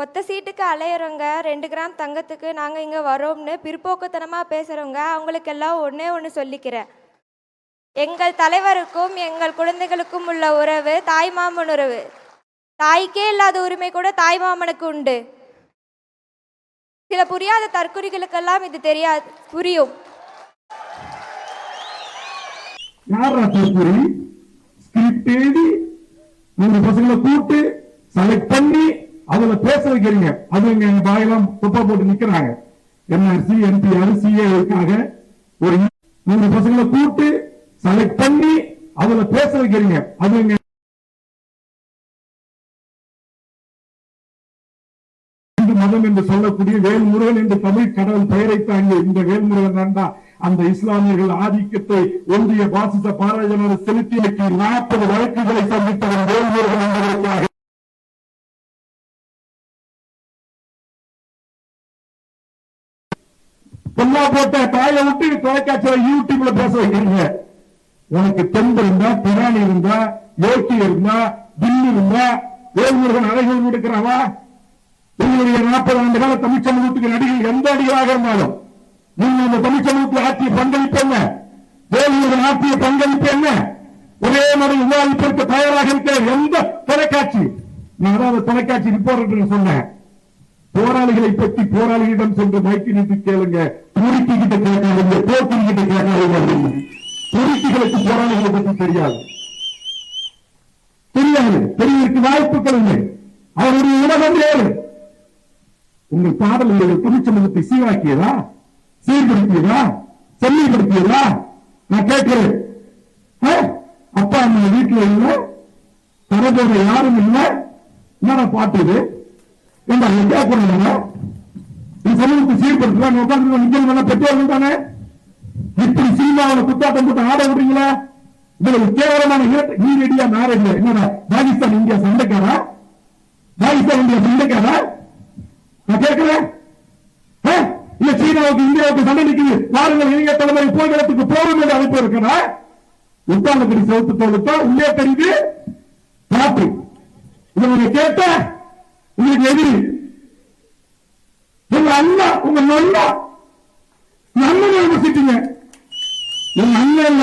ஒத்த சீட்டுக்கு அலையிறவங்க ரெண்டு கிராம் தங்கத்துக்கு நாங்கள் இங்கே வரோம்னு பிற்போக்குத்தனமாக பேசுகிறவங்க அவங்களுக்கெல்லாம் ஒன்றே ஒன்று சொல்லிக்கிறேன். எங்கள் தலைவருக்கும் எங்கள் குழந்தைகளுக்கும் உள்ள உறவு தாய் மாமன் உறவு. தாய்க்கே இல்லாத உரிமை கூட தாய் மாமனுக்கு உண்டு. சில புரியாத தற்குறிகளுக்கெல்லாம் இது தெரியாது புரியும். பசங்களை கூட்டு செலக்ட் பண்ணி அதுல பேச வைக்கிறீங்க. அது இங்க எங்க பாயெல்லாம் துப்பா போட்டு நிக்கிறாங்க. என்ஆர்சி என்பிஆர் சிஏக்காக ஒரு மூணு பசங்களை கூப்பிட்டு செலக்ட் பண்ணி அதுல பேச வைக்கிறீங்க. அது இங்க இந்து மதம் என்று சொல்லக்கூடிய வேல்முருகன் என்று தமிழ் கடவுள் பெயரை தாங்க இந்த வேல்முருகன் தான் அந்த இஸ்லாமியர்கள் ஆதிக்கத்தை ஒன்றிய பாசிச பாராஜனர் செலுத்தி நாற்பது வழக்குகளை சந்தித்தவன் வேல்முருகன் என்பதற்காக பொல்லா போட்ட தாயை விட்டு தொலைக்காட்சியில யூடியூப்ல பேச வைக்கிறீங்க. உனக்கு தெம்பு இருந்தா பிராணி இருந்தா யோக்கி இருந்தா தில்லி இருந்தா வேல்முருகன் அழகில் கொடுக்கிறாவா உங்களுடைய நாற்பது ஆண்டு கால தமிழ் சமூகத்துக்கு நடிகர் எந்த நடிகராக இருந்தாலும் நீங்க அந்த தமிழ் சமூகத்தில் ஆற்றிய பங்களிப்பு என்ன? வேல்முருகன் ஆற்றிய பங்களிப்பு என்ன? ஒரே மாதிரி விவாதிப்பதற்கு தயாராக இருக்கிற எந்த தொலைக்காட்சி? நான் அதாவது தொலைக்காட்சி ரிப்போர்ட்டர் சொன்னேன். போராளிகளை பற்றி போராளிகளிடம் சென்று மைக்கு நின்று கேளுங்க. துருக்கி கிட்ட கேட்காதீங்க போக்கிரி கிட்ட கேட்காதீங்க துருக்கிகளுக்கு போராளிகளை பற்றி தெரியாது. தெரியாது. தெரியறதுக்கு வாய்ப்புகள் இல்லை. அவருடைய உலகம் வேறு உங்கள் பாடல் உங்கள் தமிழ்ச்சமூகத்தை சீராக்கியதா? சீர்படுத்தியதா? செம்மைப்படுத்தியதா? நான் கேட்கிறேன். அப்பா அம்மா வீட்டுல இல்ல. தரப்போற யாரும் இல்ல. என்ன பாட்டு இது? ஏண்டா எங்கேயா உட்காந்து நிக்கணும் பெற்றோர்கள் தானே இப்படி குத்தாட்டம் போட்டு ஆட விடுறீங்களா? இவ்வளவு கேவலமான என்னடா பாகிஸ்தான் இந்தியா சண்டைக்காரா? பாகிஸ்தான் இந்தியா சண்டைக்காரா? நான் கேட்கிறேன் இல்ல சீனாவுக்கு இந்தியாவுக்கு சண்டை நிக்குது. வாருங்கள் இளைய தலைமுறை போர்க்களத்துக்கு போரும் என்று இருக்கிறா உத்தானப்படி சவுத்து தோலுத்தா உள்ளே தெரியுது. கேட்ட உங்களுக்கு எதிரி. உங்க அண்ணா உங்க நல்லா விமர்சிட்டீங்க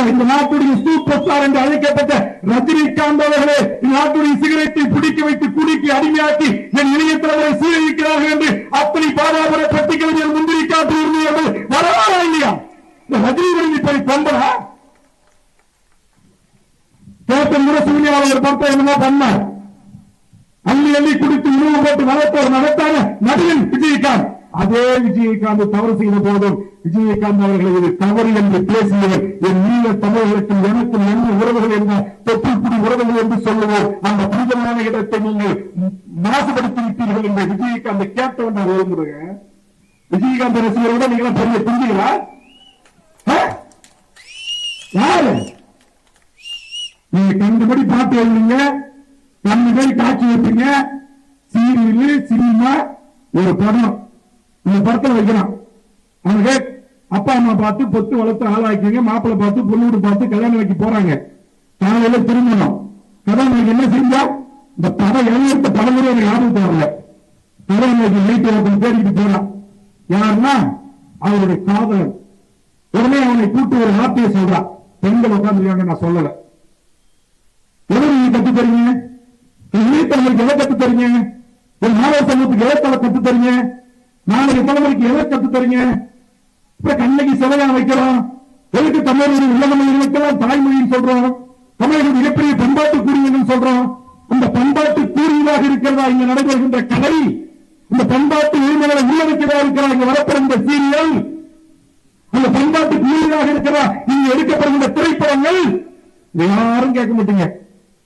இந்த நாட்டுடைய சூப்பர் ஸ்டார் என்று அழைக்கப்பட்ட ரஜினிகாந்த் அவர்களே நாட்டுடைய சிகரெட்டை பிடிக்க வைத்து குடிக்கு அடிமையாக்கி என் இளைய தலைவரை சீரழிக்கிறார்கள் என்று அத்தனை பாராபர பத்திரிகைகள் முந்திரி காட்டு இருந்தது வரலாறா இல்லையா? இந்த ரஜினி போய் கொண்டா கேப்டன் முரசூரியா ஒரு படத்தை என்னமோ பண்ணார். அள்ளி அள்ளி குடித்து உணவு போட்டு நடத்தான நடிகன் விஜயகாந்த். அதே விஜயகாந்த் தவறு செய்த போதும் விஜயகாந்த் அவர்களை இது தவறு என்று பேசியவர் என் நீங்க தமிழர்களுக்கும் எனக்கும் என்ன உறவுகள் என்ன தொற்றுக்குடி உறவுகள் என்று சொல்லுவோம். அந்த புனிதமான இடத்தை நீங்கள் மாசுபடுத்தி விட்டீர்கள் என்று விஜயகாந்த் கேட்டவன் நான் விரும்புகிறேன் விஜயகாந்த் ரசிகரோட நீங்களும் பெரிய புரிஞ்சுங்களா யாரு? நீங்க கண்டுபடி பாட்டு எழுதுங்க. கண்டுபடி காட்சி வைப்பீங்க. சீரியல் சினிமா ஒரு படம். இந்த படத்தில் வைக்கிறான். அவங்க அப்பா அம்மா பார்த்து பொத்து வளர்த்து ஆளாக்கிங்க மாப்பிள்ளை பார்த்து பொண்ணு வீடு பார்த்து கல்யாணம் வைக்க போறாங்க. காலையில திரும்பணும் கல்யாணம் என்ன செஞ்சா இந்த படம் எழுத்த படம் கூட எனக்கு ஞாபகத்து வரல கல்யாணம் வைக்க நைட்டு ஒருத்தன் தேடிட்டு போறான் யாருன்னா அவருடைய காதலன். உடனே அவனை கூட்டு ஒரு வார்த்தையை சொல்றான் பெண்கள் உட்காந்துருக்காங்க நான் சொல்லல. எதை நீங்க கத்து தரீங்க இளையத்தலைவருக்கு எதை கத்து தரீங்க ஒரு மாணவ சமூகத்துக்கு எதை தலை கத்து தரீங்க நாளைய தலைமுறைக்கு எதை கத்து தரீங்க இப்ப கண்ணகி சிலையா வைக்கிறோம். எதுக்கு தமிழர்கள் உள்ள மொழிகளுக்கெல்லாம் தாய்மொழின்னு சொல்றோம். தமிழர்கள் மிகப்பெரிய பண்பாட்டு கூறியன்னு சொல்றோம். அந்த பண்பாட்டு கூறியதாக இருக்கிறதா? இங்க நடைபெறுகின்ற கலை இந்த பண்பாட்டு உரிமைகளை உள்ளடக்கிறதா இருக்கிறா இங்க வரப்படுகின்ற சீரியல். அந்த பண்பாட்டு கூறியதாக இருக்கிறா இங்க எடுக்கப்படுகின்ற திரைப்படங்கள். யாரும் கேட்க மாட்டீங்க.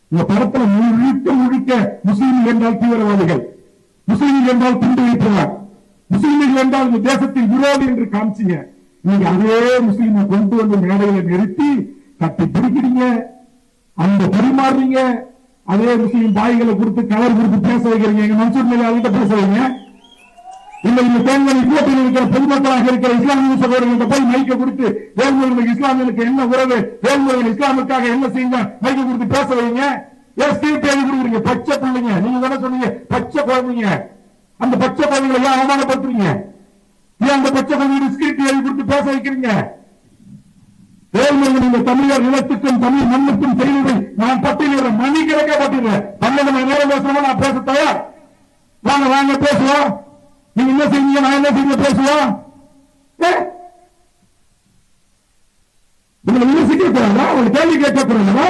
இந்த படத்துல முழுக்க முழுக்க முஸ்லீம் என்றால் தீவிரவாதிகள். முஸ்லீம் என்றால் குண்டு வைப்பவர் முஸ்லீம்கள் என்றால் இந்த தேசத்தின் விரோதி என்று காமிச்சீங்க. நீங்க அதே முஸ்லீமை கொண்டு வந்து மேடையில நிறுத்தி கட்டி பிடிக்கிறீங்க. அந்த பரிமாறுறீங்க அதே முஸ்லீம் பாய்களை கொடுத்து கலர் கொடுத்து பேச வைக்கிறீங்க. எங்க மன்சூர் மேலே அவங்ககிட்ட பேச வைங்க. இல்ல இந்த தேர்தலை கூட்டத்தில் இருக்கிற பொதுமக்களாக இருக்கிற இஸ்லாமிய சகோதரர்கள்ட்ட போய் மைக்க கொடுத்து வேல்முருகன் இஸ்லாமியர்களுக்கு என்ன உறவு வேல்முருகன் இஸ்லாமுக்காக என்ன செய்யுங்க? மைக்க கொடுத்து பேச வைங்க. ஏன் ஸ்டேட் எழுதி கொடுக்குறீங்க? பச்சை பிள்ளைங்க. நீங்க தானே சொன்னீங்க பச்சை குழந்தைங்க. அந்த பச்சை குழந்தைகளை ஏன் அவமானப்படுத்துறீங்க? ஏன் அந்த பச்சை குழந்தைங்க ஸ்கிரிப்ட் எழுதி கொடுத்து பேச வைக்கிறீங்க? வேல்முருகன் இந்த தமிழர் நிலத்துக்கும் தமிழ் மண்ணுக்கும் செய்ததை நான் பட்டியலிட மணிக்கணக்கே பட்டியல பன்னெண்டு மணி நேரம் பேசணுமா நான் பேச தயார். வாங்க வாங்க பேசுவோம். நீங்க என்ன செய்வீங்க? நான் என்ன செய்வீங்க? பேசுவோம். உங்களை விமர்சிக்க கூடாதா உங்களை கேள்வி கேட்க கூடாதா